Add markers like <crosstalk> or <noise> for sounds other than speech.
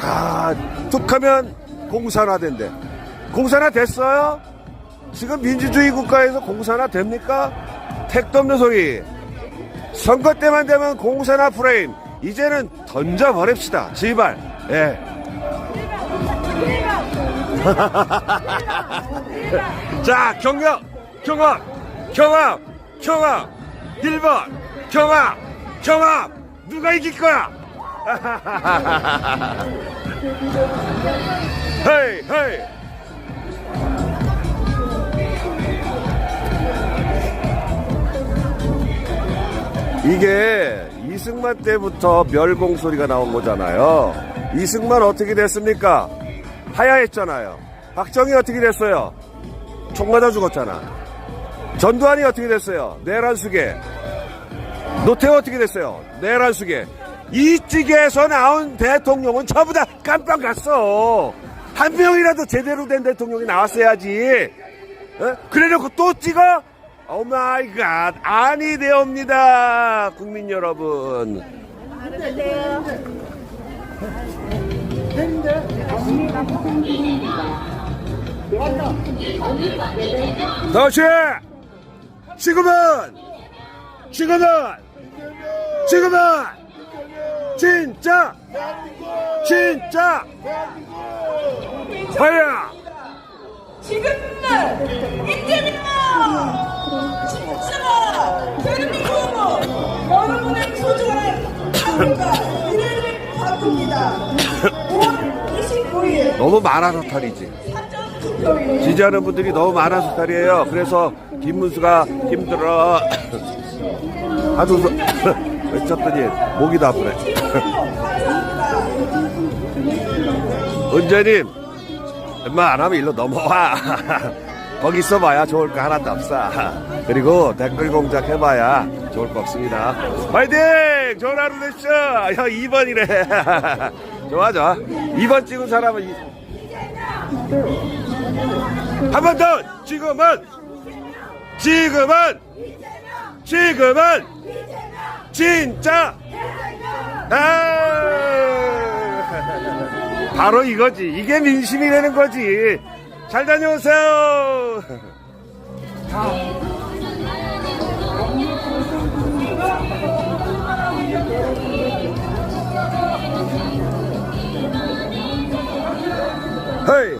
아, 툭하면 공산화 된대. 공산화 됐어요? 지금 민주주의 국가에서 공산화 됩니까? 택도 없는 소리. 선거 때만 되면 공산화 프레임. 이제는 던져버립시다. 제발. 예. <laughs> 자, 경력, 경합, 경합, 경합. 1번, 경합, 경합. 누가 이길 거야? 헤이, 헤이. 이게 이승만 때부터 멸공 소리가 나온 거잖아요. 이승만 어떻게 됐습니까? 하야했잖아요. 박정희 어떻게 됐어요? 총 맞아 죽었잖아. 전두환이 어떻게 됐어요? 내란 수계. 노태우 어떻게 됐어요? 내란 수계. 이 찌개에서 나온 대통령은 전부 다 깜빵 갔어. 한 명이라도 제대로 된 대통령이 나왔어야지. 어? 그래놓고 또 찍어? 오 마이 갓. 아니 되옵니다. 국민 여러분. 다시! 지금은! 지금은! 지금은! 진짜! 진짜! 하야! 지금은 이때입니다. 진짜가 대한민국 여러분의 소중한 하루가 미래를 바꿉니다. 5월 29일 너무 많아서 탈이지. 지지하는 분들이 너무 많아서 탈이에요. 그래서 김문수가 힘들어. <laughs> 하도 서- <laughs> 외쳤더니 목이 다 아프네. 은재님, 얼마 안 하면 일로 넘어와. <laughs> 거기 있어봐야 좋을 거 하나도 없어. <laughs> 그리고 댓글 공작 해봐야 좋을 거 없습니다. 파이팅! 좋은 하루 되십시오. <laughs> 형 2번이래. 좋아, 좋아. 2번 찍은 사람은 이- 한번 더! 지금은! 지금은! 지금은! 진짜! 아 바로 이거지. 이게 민심이라는 거지. 잘 다녀오세요. 아,